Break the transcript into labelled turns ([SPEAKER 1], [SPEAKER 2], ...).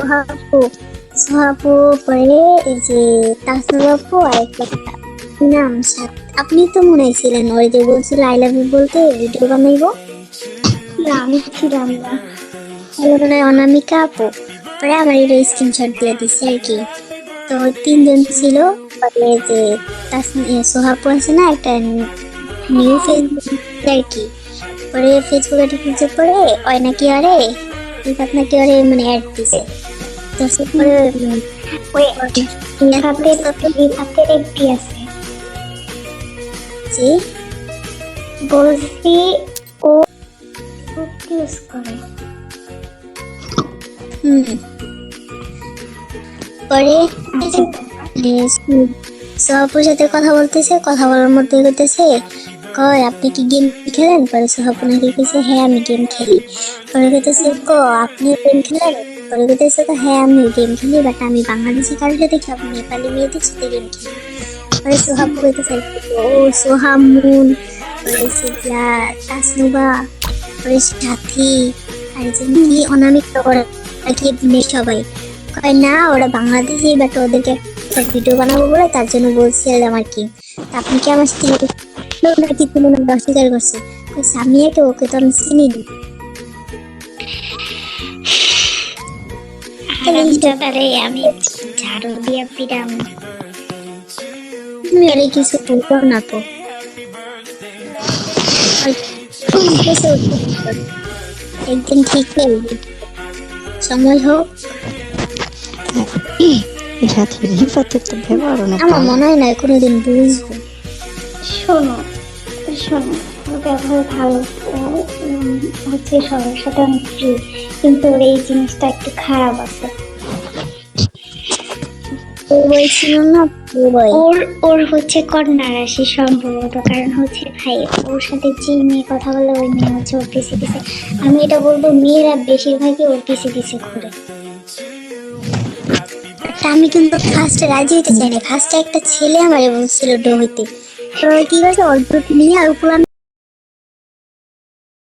[SPEAKER 1] সোহাপু সোহাপু পরে যে তাসনুবাপু আর একটা নাম আপনি তো মনে হয় ছিলেন ওই যে বলছিল আই লাভ ইউ বলতে ভিডিও বানাইবো
[SPEAKER 2] না, আমি ছিলাম না।
[SPEAKER 1] মনে হয় অনামিকা আপু। পরে আমার এটা স্ক্রিনশট দিয়ে দিচ্ছে আর কি। তো তিনজন ছিল, পরে যে সোহাপু আছে না, একটা নিউ ফেসবুক আর কি। পরে ফেসবুকে ঢুকেছে পরে, ওই নাকি আরে রিফাত নাকি আরে মানে অ্যাড দিছে।
[SPEAKER 2] আছে বলছি ও ইউজ করে
[SPEAKER 1] পরে সাথে কথা বলতেছে, কথা বলার মধ্যে করতেছে, কয়, আপনি কি গেম খেলেন? পরে সোহাপু নাকি হ্যাঁ আমি গেম খেলি। পরে কইতেছে ক আপনি গেম খেলেন? পরে হ্যাঁ আমি গেম খেলি বাট আমি কারোর সাথে খেলব নেপালি মেয়েদের সাথে গেম খেলি। ও সোহামুন পরে সিজা তাসনুবা, পরে সাথী, আর যে কি অনামিকা মেয়ে সবাই। কয়, না, ওরা বাংলাদেশি বাট ওদেরকে ভিডিও বানাবো বলে তার জন্য বলছি, আর কি? আপনি কি আমার লোক নাকি দশ হাজার করছে। সামিয়াকে ওকে তো আমি চিনি নি
[SPEAKER 2] আমি ঝাড়ু
[SPEAKER 1] কিছু বলব না তো। একদিন ঠিক হয়ে সময় হোক।
[SPEAKER 3] অনেক
[SPEAKER 1] আমার মনে হয় না কোনোদিন বুঝব।
[SPEAKER 2] শোনো শোনো ভালো। হচ্ছে সবার সাথে অনেক ফ্রি কিন্তু ওর এই জিনিসটা একটু খারাপ আছে।
[SPEAKER 1] বলছিল না?
[SPEAKER 2] ওর ওর হচ্ছে কন্যা রাশি সম্ভবত কারণ হচ্ছে ভাই ওর সাথে যে মেয়ে কথা বলে ওই মেয়ে হচ্ছে ওর পিছে পিছে। আমি এটা বলব মেয়েরা বেশিরভাগই ওর পিছে পিছে ঘুরে।
[SPEAKER 1] আমি কিন্তু ফার্স্টে রাজি হতে চাই না ফার্স্টে একটা ছেলে আমারে বলছিল ডো হইতে তো কি করছে অল্প নিয়ে আর উপর